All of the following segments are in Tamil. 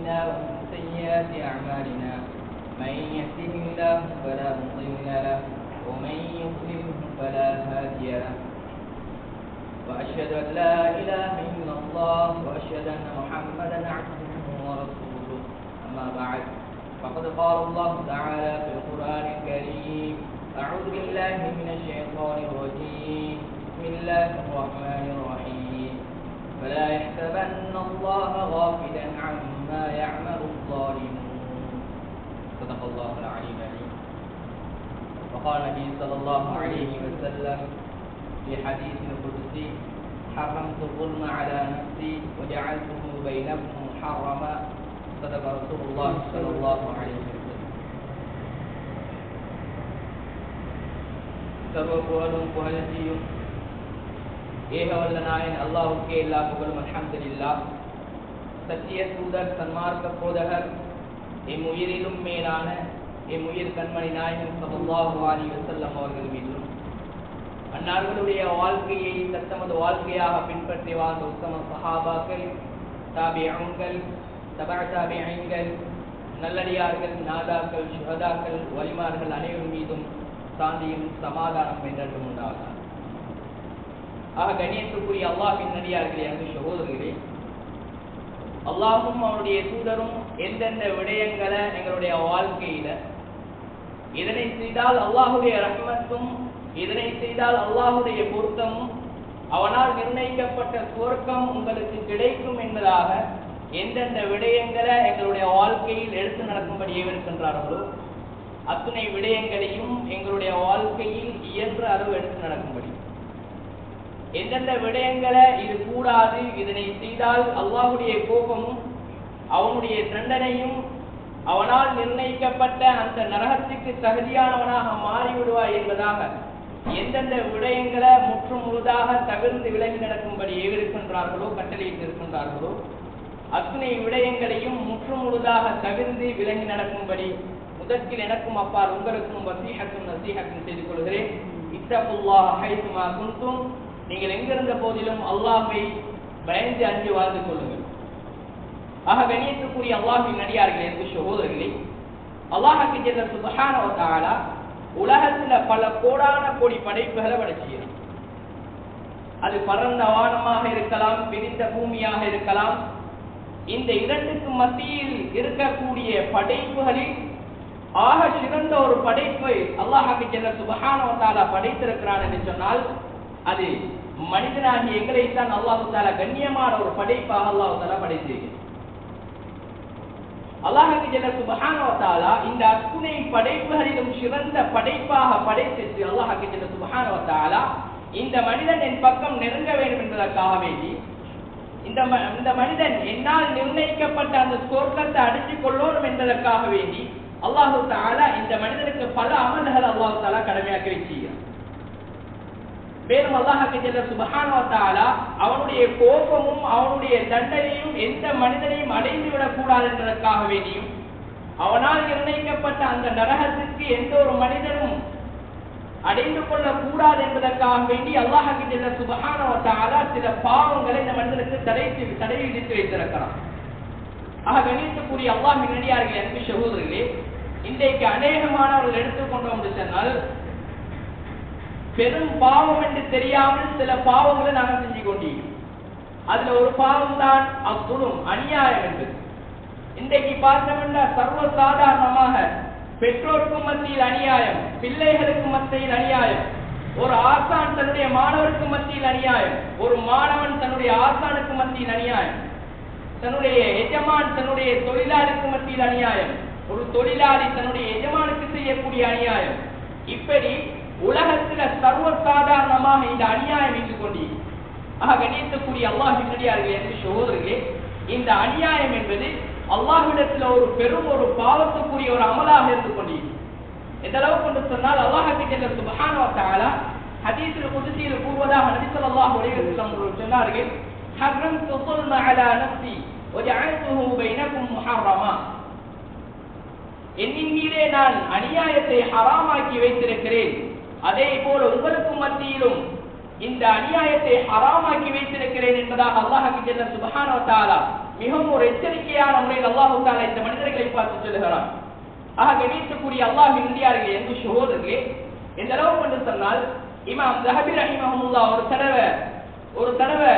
أنفسنا ومن سيئات أعمالنا. من يهده الله فلا مضل له ومن يضلله فلا هادي له. وأشهد أن لا إله إلا الله وأشهد أن محمدا عبده ورسوله. أما بعد فقد قال الله تعالى في القرآن الكريم أعوذ بالله من الشيطان الرجيم. بسم الله الرحمن الرحيم. فلا يحسبن الله غافلا عما ما يعمل الظالمون. صدق الله العلي العليم وقال النبي صلى الله عليه وسلم في حديث القدسي حرمت الظلم على نفسي وجعلته بينكم محرما. صدق رسول الله صلى الله عليه وسلم. സർവബോധവും പുഹന ചെയ്യും الله അള്ളാഹുക്ക് എല്ലാ പുകളും അലഹമില്ല சத்திய தூதர் சன்மார்க்க போதகர் எம் மேலான இம்முயிர் கண்மணி நாயகன் ஸல்லல்லாஹு அலைஹி வஸல்லம் அவர்கள் மீதும். அந்நாள்களுடைய வாழ்க்கையை தத்தமது வாழ்க்கையாக பின்பற்றி வாழ்ந்த உத்தம சஹாபாக்கள் தாபியங்கள் தபா தாபியங்கள் நல்லடியார்கள் நாதாக்கள் சுகதாக்கள் வலிமார்கள் அனைவரும் மீதும் சாந்தியும் சமாதானம் என்றும் உண்டாகும். ஆக கணியத்துக்குரிய அல்லாஹின் நடிகார்களே அங்கு சகோதரர்களே அல்லாஹும் அவருடைய தூதரும் எந்தெந்த விடயங்களை எங்களுடைய வாழ்க்கையில இதனை செய்தால் அல்லாஹுடைய ரஹ்மத்தும் இதனை செய்தால் அல்லாஹுடைய பொருத்தமும் அவனால் நிர்ணயிக்கப்பட்ட சுவர்க்கம் உங்களுக்கு கிடைக்கும் என்பதாக எந்தெந்த விடயங்களை எங்களுடைய வாழ்க்கையில் எடுத்து நடக்கும்படி ஏவிருக்கின்றார்களோ அத்துணை விடயங்களையும் எங்களுடைய வாழ்க்கையில் இயன்ற அளவு எடுத்து நடக்கும்படி எந்தெந்த விடயங்களை இது கூடாது இதனை செய்தால் அல்லாஹுடைய கோபமும் அவனுடைய தண்டனையும் அவனால் நிர்ணயிக்கப்பட்ட அந்த நரகத்துக்கு தகுதியானவனாக மாறிவிடுவாய் என்பதாக எந்தெந்த விடயங்களை முற்று முழுதாக தவிர்த்து விலகி நடக்கும்படி ஏவிருக்கின்றார்களோ கட்டளையிட்டு இருக்கின்றார்களோ அத்துணை விடயங்களையும் முற்று முழுதாக தவிர்த்து விலகி நடக்கும்படி முதற்கில் எனக்கும் அப்பால் உங்களுக்கும் வசீகத்தும் நசீகத்தும் செய்து கொள்கிறேன். இத்தபுல்லா ஹைத்துமா குந்தும் நீங்கள் எங்கிருந்த போதிலும் அல்லாஹை பயந்து அஞ்சு வாழ்ந்து கொள்ளுங்கள். ஆக கணியத்துக்குரிய அல்லாஹின் நடிகார்கள் என்று சகோதரர்களே அல்லாஹுக்கு சென்ற சுபஹான உலகத்துல பல கோடான கோடி படைப்புகளை படைச்சியது அது பரந்த வானமாக இருக்கலாம் பிரிந்த பூமியாக இருக்கலாம். இந்த இரண்டுக்கு மத்தியில் இருக்கக்கூடிய படைப்புகளில் ஆக சிறந்த ஒரு படைப்பை அல்லாஹாக்கு சென்ற சுபஹானவத்தாலா படைத்திருக்கிறான் என்று சொன்னால் அது மனிதனாகி எங்களைத்தான் அல்லாஹு தாலா கண்ணியமான ஒரு படைப்பாக அல்லாஹு தாலா படைத்திருக்கிறார் அல்லாஹுக்கு ஜெல்ல சுபஹானவத்தாலா இந்த அத்துணை படைப்புகளிலும் சிறந்த படைப்பாக படைத்திட்டு அல்லாஹுக்கு ஜெல்ல சுபஹானவத்தாலா இந்த மனிதன் என் பக்கம் நெருங்க வேண்டும் என்பதற்காக வேண்டி இந்த இந்த மனிதன் என்னால் நிர்ணயிக்கப்பட்ட அந்த சொர்க்கத்தை அடிச்சு கொள்ளணும் என்பதற்காக வேண்டி அல்லாஹு தாலா இந்த மனிதனுக்கு பல அமல்கள் அல்லாஹு தாலா கடமையாக்கி வச்சுக்கிறான் மேலும் அல்லாஹுக்கு ஜெல்ல சுபஹானவத்தாலா அவனுடைய கோபமும் அவனுடைய தண்டனையும் எந்த மனிதனையும் அடைந்து விடக்கூடாது என்பதற்காக வேண்டியும் அவனால் நிர்ணயிக்கப்பட்ட அந்த நரகத்திற்கு எந்த ஒரு மனிதனும் அடைந்து கொள்ள கூடாது என்பதற்காக வேண்டி அல்லாஹுக்கு ஜெல்ல சுபஹானவத்தாலா சில பாவங்களை இந்த மனிதனுக்கு தடை தடை விதித்து வைத்திருக்கிறான். ஆக கணித்துக்கூடிய அல்லாஹ் நடிகார்கள் அன்பு சகோதரர்களே இன்றைக்கு அநேகமானவர்கள் எடுத்துக்கொண்டோம் என்று சொன்னால் பெரும் பாவம் என்று தெரியாமல் சில பாவங்களை நாங்கள் செஞ்சு கொண்டீர்கள் அதுல ஒரு பாவம் தான் அக்குழும் அநியாயம் என்பது இன்றைக்கு பார்த்தோம்னா சர்வ சாதாரணமாக பெற்றோருக்கும் மத்தியில் அநியாயம் பிள்ளைகளுக்கு மத்தியில் அநியாயம் ஒரு ஆசான் தன்னுடைய மாணவருக்கு மத்தியில் அநியாயம் ஒரு மாணவன் தன்னுடைய ஆசானுக்கு மத்தியில் அநியாயம் தன்னுடைய எஜமான் தன்னுடைய தொழிலாளிக்கு மத்தியில் அநியாயம் ஒரு தொழிலாளி தன்னுடைய எஜமானுக்கு செய்யக்கூடிய அநியாயம். இப்படி உலகத்துல சர்வ சாதாரணமாக இந்த அநியாயம் இருந்து கொண்டீ ஆக கணியத்தக்கூடிய அல்லாஹ் பின்னடியார்கள் என்று சகோதரர்களே இந்த அநியாயம் என்பது அல்லாஹ்விடத்துல ஒரு பெரும் ஒரு பாவத்துக்குரிய ஒரு அமலாக இருந்து கொண்டீ எந்த அளவுக்கு கொண்டு சொன்னால் அல்லாஹுக்கு செல்ல சுபஹானஹு வ தஆலா ஹதீஸில் குதுசியில் கூறுவதாக நபி ஸல்லல்லாஹு அலைஹி வஸல்லம் அவர்கள் சொன்னார்கள் ஹர்ரம்து ظلم على نفسي وجعلته بينكم محرما என்னின் மீதே நான் அநியாயத்தை ஹராமாக்கி வைத்திருக்கிறேன் அதே போல உங்களுக்கும் மத்தியிலும் இந்த அநியாயத்தை அறாமாக்கி வைத்திருக்கிறேன் என்பதாக அல்லாஹாக்கு ஜல்ல சுபஹானோ தாலா மிகவும் ஒரு எச்சரிக்கையான முறையில் அல்லாஹு தாலா இந்த மனிதர்களை பார்த்து சொல்லுகிறான். ஆக கணிக்கக்கூடிய அல்லாஹ் இந்தியார்கள் என்று சகோதரர்களே எந்த அளவு கொண்டு சொன்னால் இமாம் ஜஹபி ரஹிமஹமுல்லா ஒரு தடவை ஒரு தடவை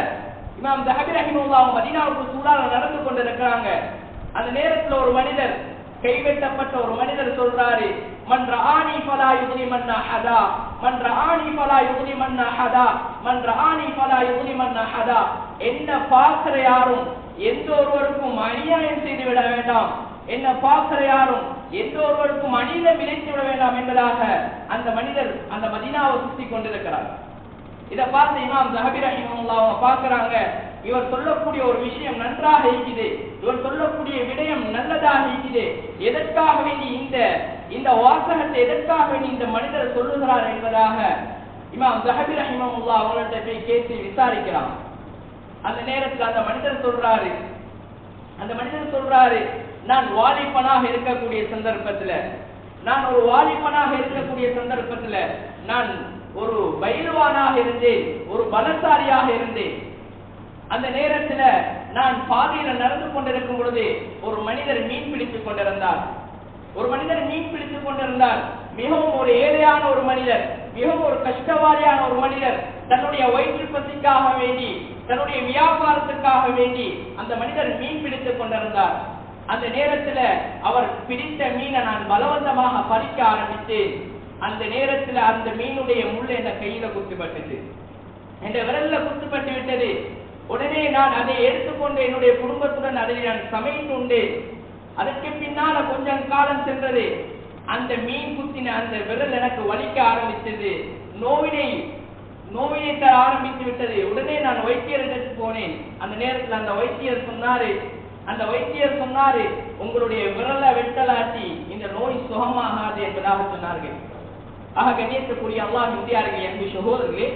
இமாம் ஜஹபி ரஹிமஹுல்லா மதினாவுக்கு சூடாக சூடால நடந்து கொண்டிருக்கிறாங்க. அந்த நேரத்தில் ஒரு மனிதர் கைவெட்டப்பட்ட ஒரு மனிதர் சொல்றாரு மன்ற ஆணி பலா யுகுலி மன்னா ஹதா மன்ற ஆணி பலா யுகுலி மன்னா ஹதா என்ன பார்க்கிற யாரும் எந்த ஒருவருக்கும் அநியாயம் செய்து விட வேண்டாம். என்ன பார்க்கிற யாரும் எந்த ஒருவருக்கும் அநீதம் விளைத்து விட வேண்டாம் என்பதாக அந்த மனிதர் அந்த மதினாவை சுத்தி கொண்டிருக்கிறார். இத பார்த்து இமாம் ஜஹபி ரஹிமஹுல்லாஹ் அவங்க பார்க்கறாங்க இவர் சொல்லக்கூடிய ஒரு விஷயம் நன்றாக இருக்குது இவர் சொல்லக்கூடிய விடயம் நல்லதாக இருக்குது எதற்காக வேண்டி இந்த இந்த வாசகத்தை எதற்காக வேண்டி இந்த மனிதர் சொல்லுகிறார் என்பதாக இமாம் ஜஹபி ரஹிமமுல்லா அவர்கள்ட்ட போய் கேட்டு விசாரிக்கிறான் அந்த நேரத்தில் அந்த மனிதர் சொல்றாரு அந்த மனிதர் சொல்றாரு நான் வாலிபனாக இருக்கக்கூடிய சந்தர்ப்பத்தில் நான் ஒரு வாலிபனாக இருக்கக்கூடிய சந்தர்ப்பத்தில் நான் ஒரு பயில்வானாக இருந்தேன் ஒரு பலசாரியாக இருந்தேன் அந்த நேரத்துல நான் பாதையில நடந்து கொண்டிருக்கும் பொழுது ஒரு மனிதர் மீன் பிடித்துக் கொண்டிருந்தார். ஒரு மனிதர் மீன் பிடித்துக் கொண்டிருந்தார். மிகவும் ஒரு ஏழையான ஒரு மனிதர் மிகவும் ஒரு கஷ்டவாரியான ஒரு மனிதர் தன்னுடைய வயிற்றுப்பத்திற்காக வேண்டி தன்னுடைய வியாபாரத்துக்காக வேண்டி அந்த மனிதர் மீன் பிடித்துக் கொண்டிருந்தார். அந்த நேரத்துல அவர் பிடித்த மீனை நான் பலவந்தமாக பறிக்க ஆரம்பித்தேன். அந்த நேரத்துல அந்த மீனுடைய முள் என் கையில குத்துப்பட்டது என்ற விரல்ல குத்துப்பட்டு விட்டது. உடனே நான் அதை எடுத்துக்கொண்டு என்னுடைய குடும்பத்துடன் அதை நான் சமைத்து உண்டேன் அதற்கு பின்னால கொஞ்சம் காலம் சென்றது. அந்த மீன் குத்தின அந்த விரல் எனக்கு வலிக்க ஆரம்பித்தது நோவினை நோவினை தர ஆரம்பித்து விட்டது. உடனே நான் வைத்தியரிடத்து போனேன். அந்த நேரத்தில் அந்த வைத்தியர் சொன்னாரு அந்த வைத்தியர் சொன்னாரு உங்களுடைய விரலை வெட்டலாட்டி இந்த நோய் சுகமாகாது என்பதாக சொன்னார்கள். ஆக கண்ணியத்துக்குரிய அல்லாஹ் இந்தியார்கள் என்று சகோதரர்களே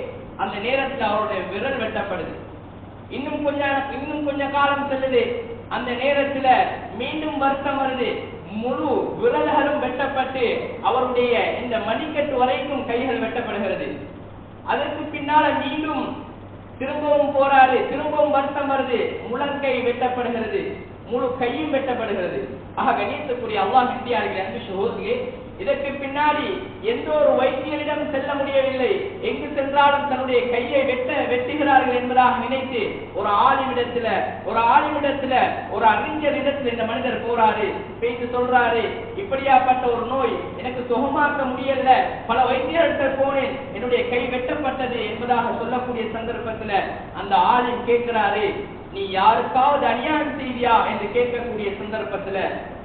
அந்த நேரத்தில் அவருடைய விரல் வெட்டப்படுது. இன்னும் கொஞ்ச இன்னும் கொஞ்ச காலம் செல்லுது. அந்த நேரத்துல மீண்டும் வருத்தம் வருது. முழு விரல்களும் வெட்டப்பட்டு அவருடைய இந்த மணிக்கட்டு வரைக்கும் கைகள் வெட்டப்படுகிறது. அதற்கு பின்னால மீண்டும் திரும்பவும் போராடு திரும்பவும் வருத்தம் வருது. முழங்கை வெட்டப்படுகிறது. முழு கையும் வெட்டப்படுகிறது. ஆக கணியத்துக்குரிய அல்லாஹ் இந்தியார்கள் அன்பு சகோதரியே இதற்கு பின்னாடி எந்த ஒரு வைத்தியரிடம் செல்ல முடியவில்லை. எங்கு சென்றாலும் தன்னுடைய கையை வெட்ட வெட்டுகிறார்கள் என்பதாக நினைத்து ஒரு ஆலிமிடத்துல ஒரு ஆலிமிடத்துல ஒரு அறிஞர் இடத்துல இந்த மனிதர் போறாரு பேசி சொல்றாரு. இப்படியாப்பட்ட ஒரு நோய் எனக்கு சுகமாக்க முடியல. பல வைத்தியர்கிட்ட போனேன். என்னுடைய கை வெட்டப்பட்டது என்பதாக சொல்லக்கூடிய சந்தர்ப்பத்துல அந்த ஆலிம் கேட்கிறாரு நீ யாருக்காவது அநியாயம் செய்தியா? என்று கேட்கக்கூடிய சந்தர்ப்பத்துல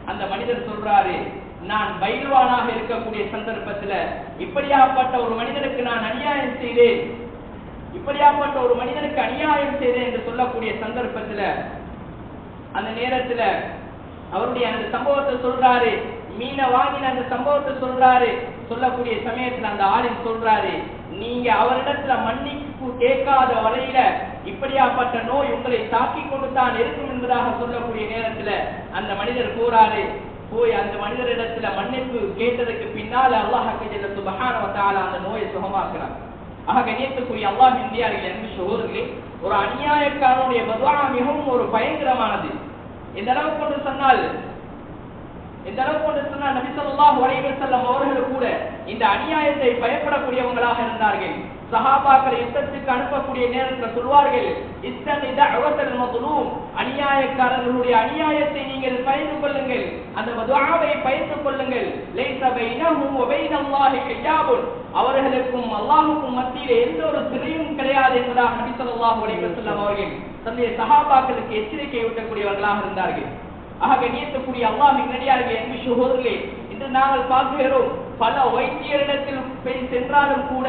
அந்த மனிதர் சொல்றாரு நான் பைரவானாக இருக்கக்கூடிய சந்தர்ப்பத்தில் இப்படியாப்பட்ட ஒரு மனிதனுக்கு நான் அநியாயம் செய்தேன். இப்படியாப்பட்ட ஒரு மனிதனுக்கு அநியாயம் செய்தேன் என்று சொல்லக்கூடிய சந்தர்ப்பத்தில் அந்த நேரத்தில் அவருடைய அந்த சம்பவத்தை சொல்றாரு. மீனை வாங்கின அந்த சம்பவத்தை சொல்றாரு. சொல்லக்கூடிய சமயத்துல அந்த ஆளின் சொல்றாரு நீங்க அவரிடத்துல மன்னிப்பு கேட்காத வரையில இப்படியாப்பட்ட நோய் உங்களை தாக்கி கொண்டு தான் இருக்கும் என்பதாக சொல்லக்கூடிய நேரத்துல அந்த மனிதர் கூறாரு போய் அந்த மனிதரிடத்துல மன்னிப்பு கேட்டதுக்கு பின்னால அல்லாஹ் சுபஹான வத்தால அந்த நோயை சுகமாக்குறாங்க ஆக கண்ணியத்துக்குரிய அல்லாஹ் இந்தியாவில் என்று சோதர்களே ஒரு அநியாயக்காரனுடைய பதுவா மிகவும் ஒரு பயங்கரமானது. எந்த அளவுக்கு ஒன்று சொன்னால் இந்த அளவுக்கு ஒன்று சொன்னால் நபிசல்லாஹ் உரைகள் செல்லும் அவர்கள் கூட இந்த அநியாயத்தை பயப்படக்கூடியவங்களாக இருந்தார்கள். சஹாபாக்கள் யுத்தத்துக்கு அனுப்பக்கூடிய நேரத்தில் சொல்வார்கள் அநியாயக்காரர்களுடைய அநியாயத்தை நீங்கள் பயந்து கொள்ளுங்கள். அந்த மதுவாவை பயந்து கொள்ளுங்கள். அவர்களுக்கும் அல்லாஹுக்கும் மத்தியில் எந்த ஒரு திரையும் கிடையாது என்பதாக நபி சொல்லாஹ் உடைய செல்லம் அவர்கள் தன்னுடைய சஹாபாக்களுக்கு எச்சரிக்கை ஊட்டக்கூடியவர்களாக இருந்தார்கள். ஆக கண்ணியத்துக்குரிய அல்லாஹின் நடிகார்கள் என்று சகோதரர்களே இன்று நாங்கள் பார்க்கிறோம் பல வைத்தியரிடத்தில் போய் சென்றாலும் கூட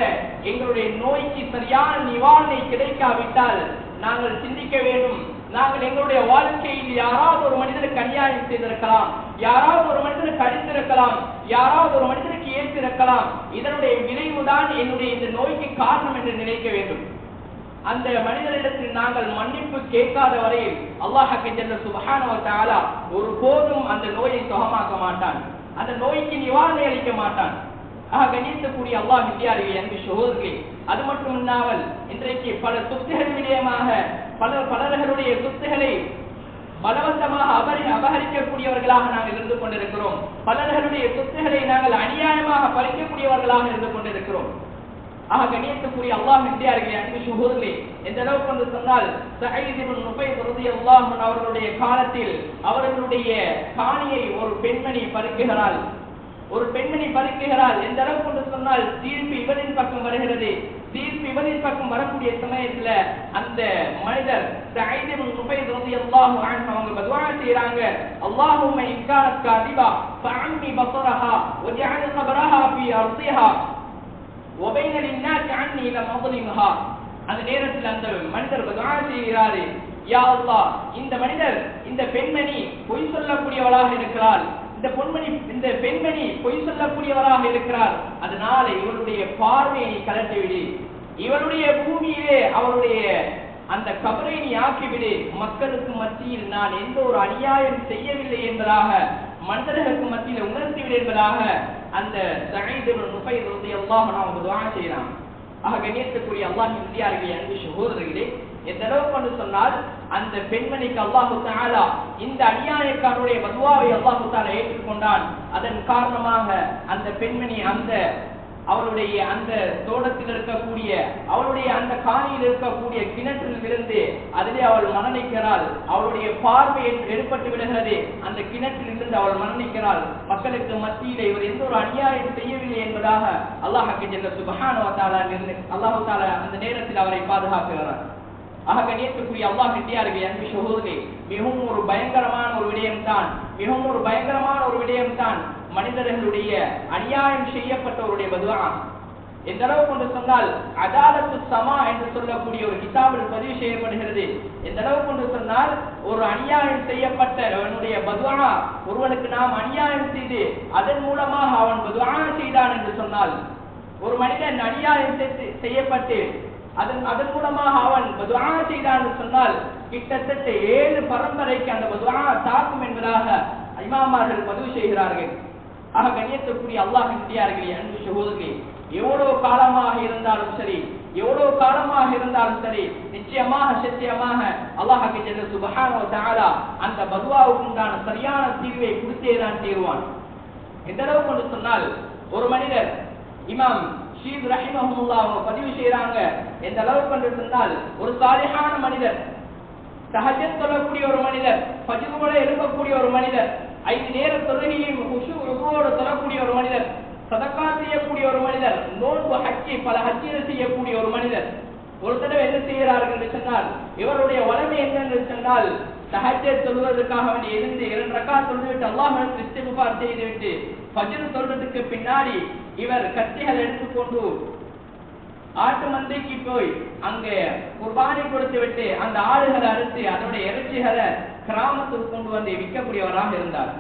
எங்களுடைய நோய்க்கு சரியான நிவாரணை கிடைக்காவிட்டால் நாங்கள் சிந்திக்க வேண்டும். நாங்கள் எங்களுடைய வாழ்க்கையில் யாராவது ஒரு மனிதனுக்கு அநியாயம் செய்திருக்கலாம் யாராவது ஒரு மனிதனுக்கு அடித்திருக்கலாம் யாராவது ஒரு மனிதனுக்கு ஏற்றிருக்கலாம் இதனுடைய விளைவுதான் என்னுடைய இந்த நோய்க்கு காரணம் என்று நினைக்க வேண்டும். அந்த மனிதனிடத்தில் நாங்கள் மன்னிப்பு கேட்காத வரையில் அல்லாஹ் சென்ற சுபகான ஒரு போதும் ஒருபோதும் அந்த நோயை சுகமாக்க மாட்டான். அந்த நோய்க்கு நிவாரணை அளிக்க மாட்டான். ஆக கணித்தக்கூடிய அல்லாஹ் வித்தியாரிகள் அன்பு சகோதரர்களே அது மட்டும் இல்லாமல் இன்றைக்கு பல சொத்துகள் விடயமாக பல பலர்களுடைய சொத்துகளை பலவந்தமாக அபரி அபகரிக்கக்கூடியவர்களாக நாங்கள் இருந்து கொண்டிருக்கிறோம். பலர்களுடைய சொத்துகளை நாங்கள் அநியாயமாக பறிக்கக்கூடியவர்களாக இருந்து கொண்டிருக்கிறோம். ஆக கணியத்துக்குரிய அல்லாஹ் இந்தியார்களே அன்பு சுகோதரே எந்த அளவுக்கு வந்து சொன்னால் சகைதிபன் இப்னு பிரதி அல்லாஹன் அவர்களுடைய காலத்தில் அவர்களுடைய காணியை ஒரு பெண்மணி பருக்குகிறாள் ஒரு பெண்மணி பருக்குகிறாள் எந்த அளவுக்கு என்று சொன்னால் தீர்ப்பு இவரின் பக்கம் வருகிறது. தீர்ப்பு இவரின் பக்கம் வரக்கூடிய சமயத்துல அந்த மனிதர் சயீத் இப்னு பிரதி ரலியல்லாஹு அவங்க பதுவா செய்யறாங்க அல்லாஹுமை இன் கானத் காதிபா ஃபஅம்மி பஸரஹா வஜஅல் கபரஹா ஃபீ அர்திஹா. அந்த நேரத்தில் அந்த மனிதர் செய்கிறாரு. யா அல்லாஹ் இந்த மனிதர் இந்த பெண்மணி பொய் சொல்லக்கூடியவளாக இருக்கிறாள். இந்த பொன்மணி இந்த பெண்மணி பொய் சொல்லக்கூடியவராக இருக்கிறார் அதனால இவருடைய பார்வையை நீ கலட்டிவிடு இவருடைய பூமியிலே அவருடைய அந்த கபரை நீ ஆக்கிவிடு. மக்களுக்கு மத்தியில் நான் எந்த ஒரு அநியாயம் செய்யவில்லை என்பதாக மனிதர்களுக்கு மத்தியில் உணர்த்திவிடு என்பதாக அந்த சயீத் இப்னு நுஃபைர் ரலியல்லாஹு அவங்க துஆ செய்றாங்க ஆக கண்ணியத்துக்குரிய அல்லாஹ் இந்தியார்களே அன்பு சகோதரர்களே எந்த அளவுக்கு என்று சொன்னால் அந்த பெண்மணிக்கு அல்லாஹு தஆலா இந்த அநியாயக்காரருடைய மதுவாவை அல்லாஹு தஆலா ஏற்றுக்கொண்டான். அதன் காரணமாக அந்த பெண்மணி அந்த அவளுடைய அந்த தோட்டத்தில் இருக்கக்கூடிய அவளுடைய அந்த காணியில் இருக்கக்கூடிய கிணற்றில் இருந்து அதிலே அவள் மரணிக்கிறாள் அவளுடைய பார்வை எடுப்பட்டு விடுகிறது. அந்த கிணற்றில் இருந்து அவள் மரணிக்கிறாள் மக்களுக்கு மத்தியில் இவர் எந்த ஒரு அநியாயம் செய்யவில்லை என்பதாக அல்லாஹ் சென்ற சுபஹானஹு வ அல்லாஹ் அந்த நேரத்தில் அவரை பாதுகாக்கிறார். ஆக கண்ணியத்துக்குரிய அல்லாஹ் கிட்டியார்கள் அன்பு சகோதரி மிகவும் ஒரு பயங்கரமான ஒரு விடயம் தான் மிகவும் ஒரு பயங்கரமான ஒரு விடயம் தான் மனிதர்களுடைய அநியாயம் செய்யப்பட்டவருடைய பதுவா எந்த அளவு கொண்டு சொன்னால் அதாலத்து சமா என்று சொல்லக்கூடிய ஒரு கிதாபில் பதிவு செய்யப்படுகிறது. எந்த அளவு கொண்டு சொன்னால் ஒரு அநியாயம் செய்யப்பட்டவனுடைய பதுவா ஒருவனுக்கு நாம் அநியாயம் செய்து அதன் மூலமாக அவன் பதுவா செய்தான் என்று சொன்னால் ஒரு மனிதன் அநியாயம் செய்யப்பட்டு அதன் அதன் மூலமாக அவன் பதுவா செய்தான் என்று சொன்னால் கிட்டத்தட்ட ஏழு பரம்பரைக்கு அந்த பதுவா தாக்கும் என்பதாக இமாமார்கள் பதிவு செய்கிறார்கள். ஆக கண்ணியத்துக்குரிய அல்லாஹ் இந்தியார்களே அன்பு சகோதரர்களே எவ்வளவு காலமாக இருந்தாலும் சரி எவ்வளவு காலமாக இருந்தாலும் சரி நிச்சயமாக சத்தியமாக அல்லாஹ் ஜல்ல சுப்ஹானஹு அந்த பதுவாவுக்கு உண்டான சரியான தீர்வை கொடுத்தே தான் தீர்வான். எந்த அளவுக்கு கொண்டு சொன்னால் ஒரு மனிதர் இமாம் ஷீத் ரஹிமஹுல்லா அவங்க பதிவு செய்யறாங்க எந்த அளவுக்கு கொண்டு சொன்னால் ஒரு சாலிகான மனிதர் சகஜம் சொல்லக்கூடிய ஒரு மனிதர் பஜ்ரோட எழுப்பக்கூடிய ஒரு மனிதர் ஐந்து நேர தொழுகையும் குஷு ருகுவோடு ஒரு மனிதர் சதக்கா செய்யக்கூடிய ஒரு மனிதர் நோன்பு ஹக்கி பல ஹஜ்ஜிகள் செய்யக்கூடிய ஒரு மனிதர் ஒரு தடவை என்ன செய்கிறார்கள் என்று சொன்னால் இவருடைய வளமை என்ன என்று சொன்னால் தஹஜ்ஜத் சொல்வதற்காக வேண்டி எழுந்து இரண்டு ரக்கா சொல்லிவிட்டு அல்லாஹ் இஸ்திகுபார் செய்துவிட்டு ஃபஜ்ர் சொல்றதுக்கு பின்னாடி இவர் கத்திகள் எடுத்துக்கொண்டு ஆட்டு மந்தைக்கு போய் அங்கே குர்பானி கொடுத்து விட்டு அந்த ஆடுகளை அறுத்து அதனுடைய இறைச்சிகளை கிராமத்துக்கு கொண்டு வந்து விற்கக்கூடியவராக இருந்தார்.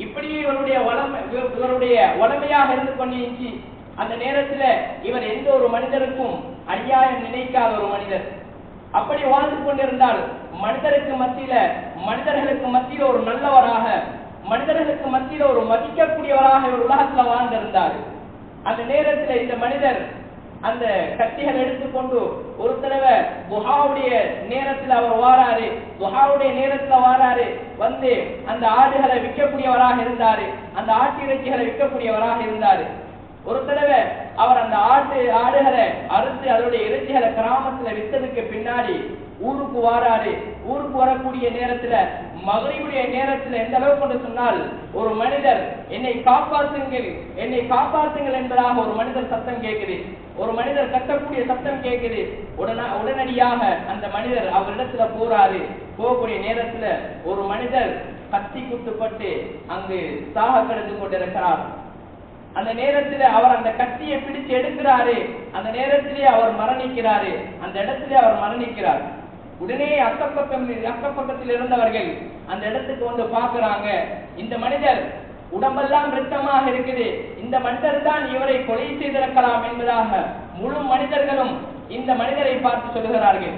இப்படி இவருடைய வளமை இவர்- இவருடைய உடமையாக இருந்து கொண்டிருந்துச்சு அந்த நேரத்துல இவர் எந்த ஒரு மனிதருக்கும் அநியாயம் நினைக்காத ஒரு மனிதர். அப்படி வாழ்ந்து கொண்டிருந்தால் மனிதருக்கு மத்தியில மனிதர்களுக்கு மத்தியில ஒரு நல்லவராக மனிதர்களுக்கு மத்தியில ஒரு மதிக்கக்கூடியவராக இவர் உலகத்துல வாழ்ந்திருந்தார். அந்த நேரத்துல இந்த மனிதர் அந்த கத்திகள் எடுத்துக்கொண்டு ஒரு தடவை புகாவுடைய நேரத்தில் அவர் வாராரு. புகாவுடைய நேரத்துல வாராரு. வந்து அந்த ஆடுகளை விற்கக்கூடியவராக இருந்தாரு. அந்த ஆட்டு இறைச்சிகளை விற்கக்கூடியவராக இருந்தாரு. ஒரு தடவை அவர் அந்த ஆட்டு ஆடுகளை அறுத்து அதனுடைய இறைச்சிகளை கிராமத்துல வித்ததுக்கு பின்னாடி ஊருக்கு வாராரு. ஊருக்கு வரக்கூடிய நேரத்துல மகளிருடைய நேரத்துல எந்த அளவுக்கு கொண்டு சொன்னால் ஒரு மனிதர் என்னை காப்பாற்றுங்கள் என்னை காப்பாற்றுங்கள் என்பதாக ஒரு மனிதர் சத்தம் கேட்குது. ஒரு மனிதர் கத்தக்கூடிய சத்தம் கேட்குது. உடனே உடனடியாக அந்த மனிதர் அவரிடத்துல போறாரு. போகக்கூடிய நேரத்துல ஒரு மனிதர் கத்தி குத்துப்பட்டு அங்கு சாக கிடந்து கொண்டிருக்கிறார். அந்த நேரத்துல அவர் அந்த கத்தியை பிடிச்சு எடுக்கிறாரு. அந்த நேரத்திலே அவர் மரணிக்கிறாரு. அந்த இடத்திலே அவர் மரணிக்கிறார். உடனே அக்கப்பக்கம் அக்கப்பக்கத்தில் இருந்தவர்கள் அந்த இடத்துக்கு வந்து பார்க்கறாங்க. இந்த மனிதர் உடம்பெல்லாம் ரத்தமாக இருக்குது. இந்த மனிதர் தான் இவரை கொலை செய்திருக்கலாம் என்பதாக முழு மனிதர்களும் இந்த மனிதரை பார்த்து சொல்லுகிறார்கள்.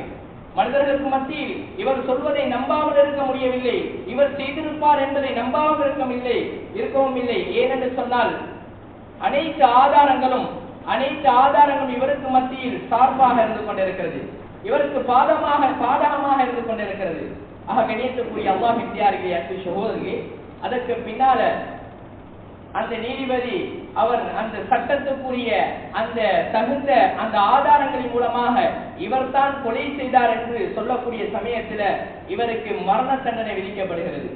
மனிதர்களுக்கு மத்தியில் இவர் சொல்வதை நம்பாமல் இருக்க முடியவில்லை. இவர் செய்திருப்பார் என்பதை நம்பாமல் இருக்கவில்லை இருக்கவும் இல்லை. ஏனென்று சொன்னால் அனைத்து ஆதாரங்களும் அனைத்து ஆதாரங்களும் இவருக்கு மத்தியில் சார்பாக இருந்து கொண்டிருக்கிறது. இவருக்கு பாதமாக பாதகமாக இருந்து கொண்டிருக்கிறது. ஆக கணியத்துக்குரிய அல்லாஹ் இந்தியார்களே அன்பு சகோதரர்களே அதற்கு பின்னால அந்த நீதிபதி அவர் அந்த சட்டத்துக்குரிய அந்த தகுந்த அந்த ஆதாரங்களின் மூலமாக இவர்தான் கொலை செய்தார் என்று சொல்லக்கூடிய சமயத்துல இவருக்கு மரண தண்டனை விதிக்கப்படுகிறது.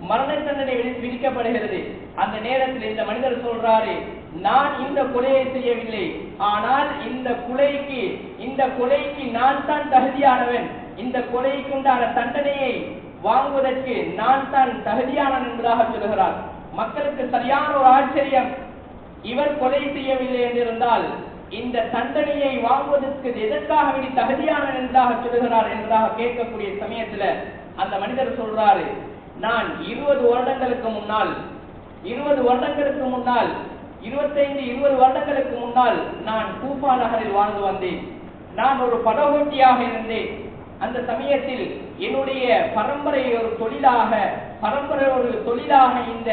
மரண தண்டனை விதி- விதிக்கப்படுகிறது. அந்த நேரத்தில் இந்த மனிதர் சொல்றாரு நான் இந்த கொலையை செய்யவில்லை. ஆனால் இந்த கொலைக்கு இந்த கொலைக்கு நான் தான் தகுதியானவன். இந்த கொலைக்கு உண்டான தண்டனையை வாங்குவதற்கு நான் தான் தகுதியானவன் என்பதாக சொல்கிறார் மக்களுக்கு சரியான ஒரு ஆச்சரியம். இவர் கொலை செய்யவில்லை என்றிருந்தால் இந்த தண்டனையை வாங்குவதற்கு எதற்காக வேண்டி தகுதியானவன் என்பதாக சொல்லுகிறார் என்பதாக கேட்கக்கூடிய சமயத்துல அந்த மனிதர் சொல்றாரு நான் இருபது வருடங்களுக்கு முன்னால் இருபது வருடங்களுக்கு முன்னால் இருபத்தைந்து இருபது வருடங்களுக்கு முன்னால் நான் கூஃபா நகரில் வாழ்ந்து வந்தேன். நான் ஒரு படகோட்டியாக இருந்தேன். அந்த சமயத்தில் என்னுடைய பரம்பரை ஒரு தொழிலாக பரம்பரை ஒரு தொழிலாக இந்த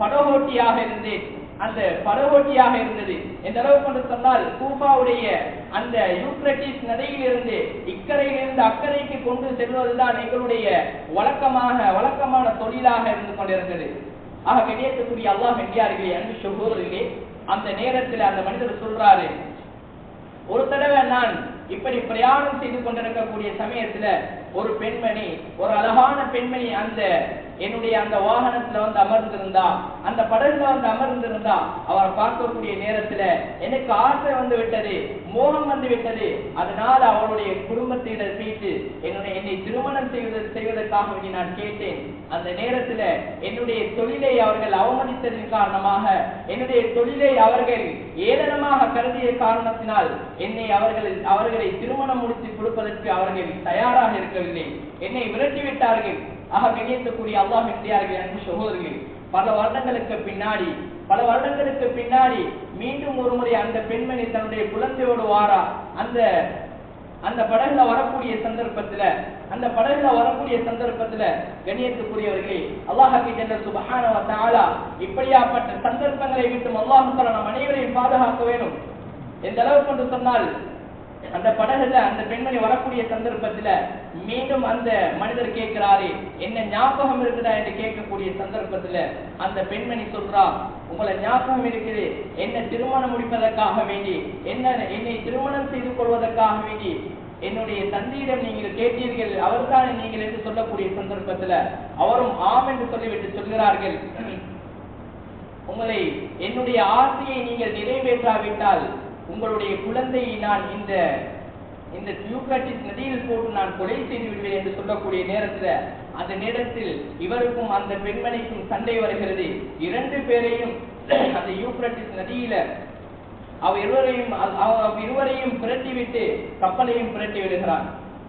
படகோட்டியாக இருந்தேன். அந்த படகோட்டியாக இருந்தது. எந்த அளவு கொண்டு சொன்னால் கூஃபாவுடைய அந்த யூக்ரட்டிஸ் நதியிலிருந்து இக்கரையிலிருந்து அக்கறைக்கு கொண்டு செல்வதுதான் எங்களுடைய வழக்கமாக வழக்கமான தொழிலாக இருந்து கொண்டிருந்தது. ஆக வெளியேற்றக்கூடிய அல்லாஹ் வெண்டியார்களே அன்பு சகோதரர்களே அந்த நேரத்தில் அந்த மனிதர் சொல்றாரு ஒரு தடவை நான் இப்படி பிரயாணம் செய்து கொண்டிருக்கக்கூடிய சமயத்துல ஒரு பெண்மணி ஒரு அழகான பெண்மணி அந்த என்னுடைய அந்த வாகனத்துல வந்து அமர்ந்திருந்தா அந்த படகுல வந்து அமர்ந்திருந்தா அவரை பார்க்கக்கூடிய நேரத்துல எனக்கு ஆசை வந்து விட்டது மோகம் வந்து விட்டது. அதனால அவளுடைய குடும்பத்தினர் பேசி என்னுடைய என்னை திருமணம் செய்வது செய்வதற்காக வேண்டி நான் கேட்டேன். அந்த நேரத்துல என்னுடைய தொழிலை அவர்கள் அவமதித்ததன் காரணமாக என்னுடைய தொழிலை அவர்கள் ஏளனமாக கருதிய காரணத்தினால் என்னை அவர்கள் அவர்களை திருமணம் முடித்து கொடுப்பதற்கு அவர்கள் தயாராக இருக்கவில்லை என்னை விரட்டி விட்டார்கள் ஆக கணியத்துக்குரிய அல்லாஹ் என்றார்கள் என்று சகோதரர்கள் பல வருடங்களுக்கு பின்னாடி பல வருடங்களுக்கு பின்னாடி மீண்டும் ஒரு முறை அந்த பெண்மணி தன்னுடைய குழந்தையோடு வாரா. அந்த அந்த படகுல வரக்கூடிய சந்தர்ப்பத்துல அந்த படகுல வரக்கூடிய சந்தர்ப்பத்துல கணியத்துக்குரியவர்களே அல்லாஹாக்கி சென்ற சுபகான இப்படியாப்பட்ட சந்தர்ப்பங்களை விட்டு அல்லாஹு நம் அனைவரையும் பாதுகாக்க வேண்டும். எந்த அளவுக்கு என்று சொன்னால் அந்த படகுல அந்த பெண்மணி வரக்கூடிய சந்தர்ப்பத்துல மீண்டும் அந்த மனிதர் கேட்கிறாரு என்ன ஞாபகம் இருக்குதா? என்று கேட்கக்கூடிய சந்தர்ப்பத்துல அந்த பெண்மணி சொல்றா உங்களை ஞாபகம் இருக்குது. என்ன திருமணம் முடிப்பதற்காக வேண்டி என்ன என்னை திருமணம் செய்து கொள்வதற்காக வேண்டி என்னுடைய தந்தையிடம் நீங்கள் கேட்டீர்கள் அவர்தானே நீங்கள் என்று சொல்லக்கூடிய சந்தர்ப்பத்துல அவரும் ஆம் என்று சொல்லிவிட்டு சொல்கிறார்கள். உங்களை என்னுடைய ஆசையை நீங்கள் நிறைவேற்றாவிட்டால் உங்களுடைய குழந்தையை நான் இந்த இந்த யூக்ராட்டிஸ் நதியில் போட்டு நான் கொலை செய்து விடுவேன் என்று சொல்லக்கூடிய நேரத்துல அந்த நேரத்தில் இவருக்கும் அந்த பெண்மணிக்கும் சண்டை வருகிறது. இரண்டு பேரையும் அந்த யூக்ராட்டிஸ் நதியில அவ இருவரையும் அவ- அவ இருவரையும் புரட்டிவிட்டு கப்பலையும் புரட்டி விடுகிறான்.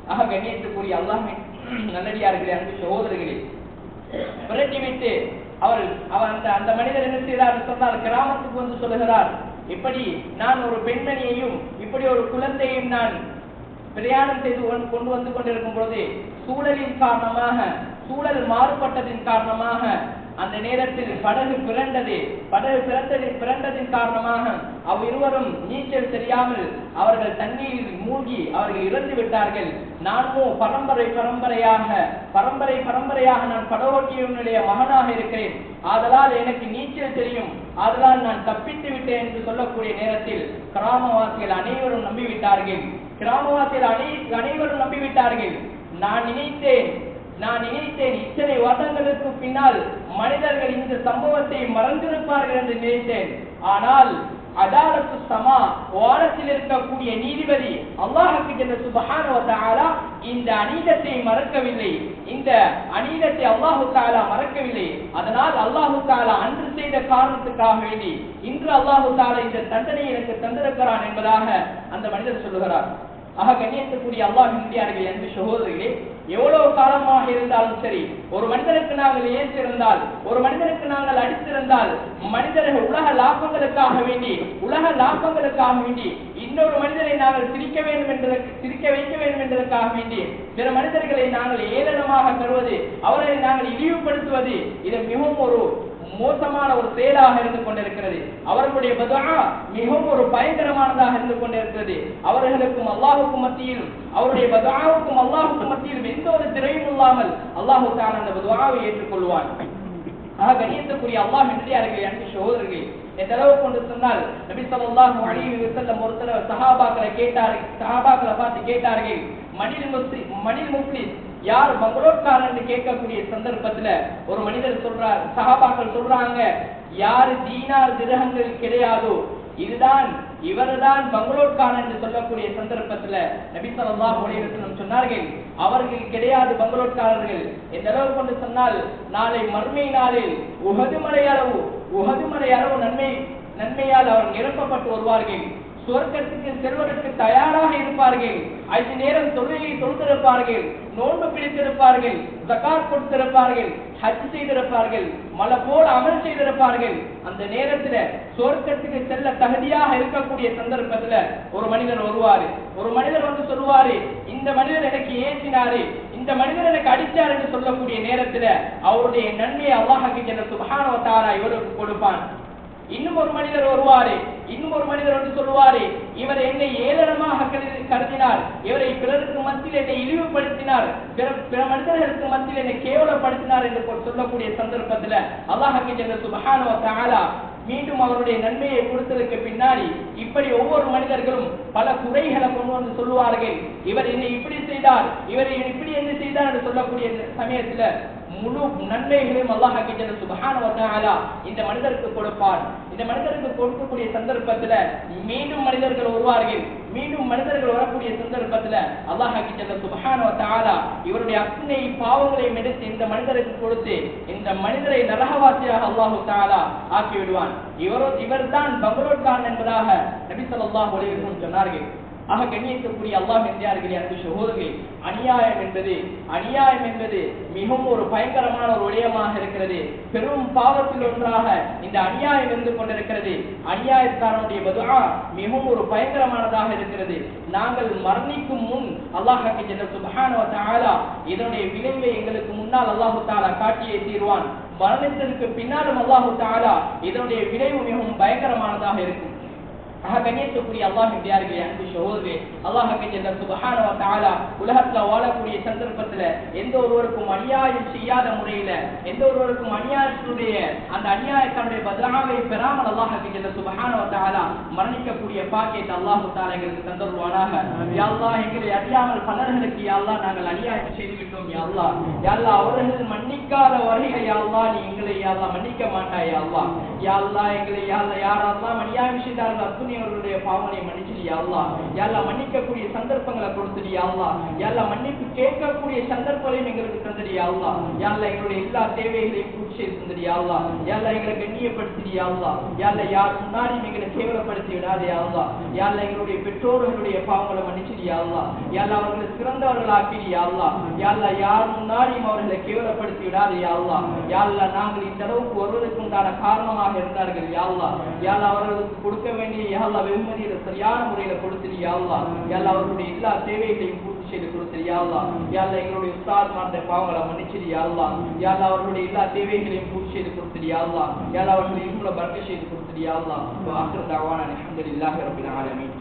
ஆக கண்ணியத்துக்குரிய அல்லாமே நல்லடியார்களே அன்பு சகோதரர்களே புரட்டிவிட்டு அவர் அவர் அந்த அந்த மனிதர் என்ன செய்தார் சொன்னால் கிராமத்துக்கு வந்து சொல்லுகிறார். இப்படி நான் ஒரு பெண்மணியையும் இப்படி ஒரு குழந்தையையும் நான் பிரயாணம் செய்து கொண்டு- வந்து கொண்டிருக்கும் பொழுது சூழலின் காரணமாக சூழல் மாறுபட்டதின் காரணமாக அந்த நேரத்தில் படகு பிறண்டது படகு பிறந்தது பிறண்டதின் காரணமாக அவ் இருவரும் நீச்சல் தெரியாமல் அவர்கள் தண்ணீரில் மூழ்கி அவர்கள் இறந்து விட்டார்கள். நானும் பரம்பரை பரம்பரையாக பரம்பரை பரம்பரையாக நான் படவோட்டியனுடைய மகனாக இருக்கிறேன். ஆதலால் எனக்கு நீச்சல் தெரியும். அதனால் நான் தப்பித்து விட்டேன் என்று சொல்லக்கூடிய நேரத்தில் கிராமவாசிகள் அனைவரும் நம்பிவிட்டார்கள். கிராமவாசிகள் அனை அனைவரும் நம்பிவிட்டார்கள். நான் நினைத்தேன் நான் நினைத்தேன் இத்தனை வருடங்களுக்கு பின்னால் மனிதர்கள் இந்த சம்பவத்தை மறந்திருப்பார்கள் என்று நினைத்தேன். ஆனால் அதாலத்து சமா ஓரத்தில் இருக்கக்கூடிய நீதிபதி அல்லாஹுக்கு என்ற சுப்ஹானஹு இந்த அநீதத்தை மறக்கவில்லை. இந்த அநீதத்தை அல்லாஹு தாலா மறக்கவில்லை. அதனால் அல்லாஹு தாலா அன்று செய்த காரணத்துக்காக வேண்டி இன்று அல்லாஹு தாலா இந்த தண்டனை எனக்கு தந்திருக்கிறான் என்பதாக அந்த மனிதர் சொல்லுகிறார். ஆக கண்ணியத்துக்குரிய அல்லாஹ் என்று சகோதரிகளே எவ்வளவு காலமாக இருந்தாலும் சரி ஒரு மனிதனுக்கு நாங்கள் ஏற்றிருந்தால் ஒரு மனிதனுக்கு நாங்கள் அடித்திருந்தால் மனிதர்கள் உலக லாபங்களுக்காக வேண்டி உலக லாபங்களுக்காக வேண்டி இன்னொரு மனிதரை நாங்கள் சிரிக்க வேண்டும் என்பதற்கு சிரிக்க வைக்க வேண்டும் என்பதற்காக வேண்டி பிற மனிதர்களை நாங்கள் ஏளனமாக தருவது அவரை நாங்கள் இழிவுபடுத்துவது இது மிகவும் ஒரு மோசமான ஒரு செயலாக இருந்து கொண்டிருக்கிறது. அவர்களுடைய பதுஆ மிகவும் ஒரு பயங்கரமானதாக இருந்து கொண்டிருக்கிறது. அவர்களுக்கும் அல்லாஹுக்கும் மத்தியிலும் அவருடைய பதுஆவுக்கும் அல்லாஹுக்கும் மத்தியிலும் எந்த ஒரு திரையும் இல்லாமல் அல்லாஹு தான அந்த பதுவாவை ஏற்றுக்கொள்வான். ஆக கணியத்துக்குரிய அல்லாஹ் என்றியார்கள் அன்பு சகோதரர்களே எந்த அளவு கொண்டு சொன்னால் நபி ஸல்லல்லாஹு அழிவு வஸல்லம் ஒரு தடவை சஹாபாக்களை கேட்டார்கள் சஹாபாக்களை பார்த்து கேட்டார்கள் மணில் முஸ்லி மணில் முஸ்லிம் யார் மங்களோட்காரன் கேட்கக்கூடிய சந்தர்ப்பத்துல ஒரு மனிதர் சொல்றார் சஹாபாக்கள் சொல்றாங்க யாரு தீனார் திரகங்கள் கிடையாதோ இதுதான் இவர்தான் பங்களோட்காரன் என்று சொல்லக்கூடிய சந்தர்ப்பத்துல நபிசல்லா ஸல்லல்லாஹு சொன்னார்கள் அவர்கள் கிடையாது பங்களோட்காரர்கள் எந்த அளவு கொண்டு சொன்னால் நாளை மறுமை நாளில் உகதுமலை அளவு உகதுமலை அளவு நன்மை நன்மையால் அவர் நிரப்பப்பட்டு வருவார்கள். சுவர்க்கத்துக்கு செல்வதற்கு தயாராக இருப்பார்கள். ஐந்து நேரம் தொழிலை தொழுத்திருப்பார்கள் நோன்பு பிடித்திருப்பார்கள் ஜக்கார் கொடுத்திருப்பார்கள் ஹஜ் செய்திருப்பார்கள் மலை போல அமல் செய்திருப்பார்கள். அந்த நேரத்துல சுவர்க்கத்துக்கு செல்ல தகுதியாக இருக்கக்கூடிய சந்தர்ப்பத்துல ஒரு மனிதர் வருவாரு. ஒரு மனிதர் வந்து சொல்லுவாரு இந்த மனிதர் எனக்கு ஏற்றினாரு இந்த மனிதர் எனக்கு அடித்தார் என்று சொல்லக்கூடிய நேரத்துல அவருடைய நன்மையை அல்லாஹாக்கு சென்ற சுபஹானவத்தாரா இவருக்கு கொடுப்பான். இன்னும் ஒரு மனிதர் வருவாரு இன்னும் ஒரு மனிதர் வந்து சொல்லுவாரு இவர் என்னை ஏளனமாக கருதினார். இவரை பிறருக்கு மத்தியில் என்னை இழிவுபடுத்தினார். பிற பிற மனிதர்களுக்கு மத்தியில் என்னை கேவலப்படுத்தினார் என்று சொல்லக்கூடிய சந்தர்ப்பத்தில் அல்லாஹாக்கு சென்ற சுபஹானவ தஆலா மீண்டும் அவருடைய நன்மையை கொடுத்ததற்கு பின்னாடி இப்படி ஒவ்வொரு மனிதர்களும் பல குறைகளை கொண்டு வந்து சொல்லுவார்கள். இவர் என்னை இப்படி செய்தார். இவர் இப்படி என்ன செய்தார் என்று சொல்லக்கூடிய சமயத்தில் முழு நன்மைகளையும் அல்லாஹ் கிட்ட சுபஹான வ இந்த மனிதருக்கு கொடுப்பார். இந்த மனிதருக்கு கொடுக்கக்கூடிய சந்தர்ப்பத்துல மீண்டும் மனிதர்கள் வருவார்கள். மீண்டும் மனிதர்கள் வரக்கூடிய சந்தர்ப்பத்துல அல்லாஹ் கிட்ட சுபஹான வ இவருடைய அத்தனை பாவங்களையும் எடுத்து இந்த மனிதருக்கு கொடுத்து இந்த மனிதரை நரகவாசியாக அல்லாஹு தாலா ஆக்கி விடுவான் இவரோ இவர்தான் பங்கரோட்காரன் என்பதாக நபி சொல்லாஹ் ஒளிவர்கள் சொன்னார்கள். ஆக கண்ணியக்கக்கூடிய அல்லாஹ் என்றார்கள் அன்பு சகோதரர்கள் அநியாயம் என்பது அநியாயம் என்பது மிகவும் ஒரு பயங்கரமான ஒரு விடயமாக இருக்கிறது. பெரும் பாவத்தில் ஒன்றாக இந்த அநியாயம் இருந்து கொண்டிருக்கிறது. அநியாயக்காரனுடைய பதுவா மிகவும் ஒரு பயங்கரமானதாக இருக்கிறது. நாங்கள் மரணிக்கும் முன் அல்லாஹ் சுபஹானஹு சுபஹானவ தாலா இதனுடைய விளைவை எங்களுக்கு முன்னால் அல்லாஹு தாலா காட்டியே தீர்வான். மரணத்திற்கு பின்னாலும் அல்லாஹு தாலா இதனுடைய விளைவு மிகவும் பயங்கரமானதாக இருக்கும். ஆக கண்ணியத்துக்குரிய அல்லாஹ் யார்களே அன்பு சகோதரே அல்லாஹ் ஜல்ல சுபஹான வ உலகத்துல வாழக்கூடிய சந்தர்ப்பத்துல எந்த ஒருவருக்கும் அநியாயம் செய்யாத முறையில எந்த ஒருவருக்கும் அநியாயத்தினுடைய அந்த அநியாயத்தனுடைய பதிலாகவே பெறாமல் அல்லாஹ் ஜல்ல சுபஹான வ மரணிக்கக்கூடிய பாக்கியத்தை அல்லாஹு தாலா எங்களுக்கு தந்தருவானாக. யாழ்லா எங்களை அறியாமல் பலர்களுக்கு யாழ்லா நாங்கள் அநியாயம் செய்து விட்டோம் யாழ்லா அல்லாஹ். அவர்கள் மன்னிக்காத வரையில் யாழ்லா நீ எங்களை யாழ்லா மன்னிக்க மாட்டாய் யாழ்லா யாழ்லா எங்களை யாழ்லா யாரெல்லாம் அநியாயம் செய்தார்கள் அத்துணை அவர்களுடைய பாவனை மன்னிச்சிடியா மன்னிக்கக்கூடிய சந்தர்ப்பங்களை கொடுத்துடியா யா அல்லாஹ் மன்னிப்பு கேட்கக்கூடிய சந்தர்ப்பங்களையும் எங்களுக்கு தந்துடியா எங்களுடைய எல்லா தேவைகளையும் பூர்த்தி செய்து தந்துடு யா எங்களை கண்ணியப்படுத்திடியா யா யார் முன்னாடி எங்களை கேவலப்படுத்தி விடாதே யா அல்லாஹ் எங்களுடைய பெற்றோர்களுடைய பாவங்களை மன்னிச்சிடியா யா அல்லாஹ் அவர்களை சிறந்தவர்கள் ஆக்கிடியா அல்லாஹ் யார் முன்னாடியும் அவர்களை கேவலப்படுத்தி விடாதே யா அல்லாஹ் நாங்கள் இந்த அளவுக்கு வருவதற்கு உண்டான காரணமாக இருந்தார்கள் யா யாழ் அவர்களுக்கு கொடுக்க வேண்டிய யா வெகுமதியில சரியான முறையில கொடுத்துரு யாழ்லா யாழ்லா அவர்களுடைய எல்லா தேவைகளையும் பூர்த்தி செய்து கொடுத்துரு யாழ்லா யாழ்லா எங்களுடைய உஸ்தாத் மாற்ற பாவங்களை மன்னிச்சிரு யாழ்லா யாழ்லா அவர்களுடைய எல்லா தேவைகளையும் பூர்த்தி செய்து கொடுத்துரு யாழ்லா யாழ்லா அவர்களுடைய இருமுறை பறக்க செய்து கொடுத்துரு யாழ்லா அல்லாஹ். வ ஆகிரு ஆலமீன்.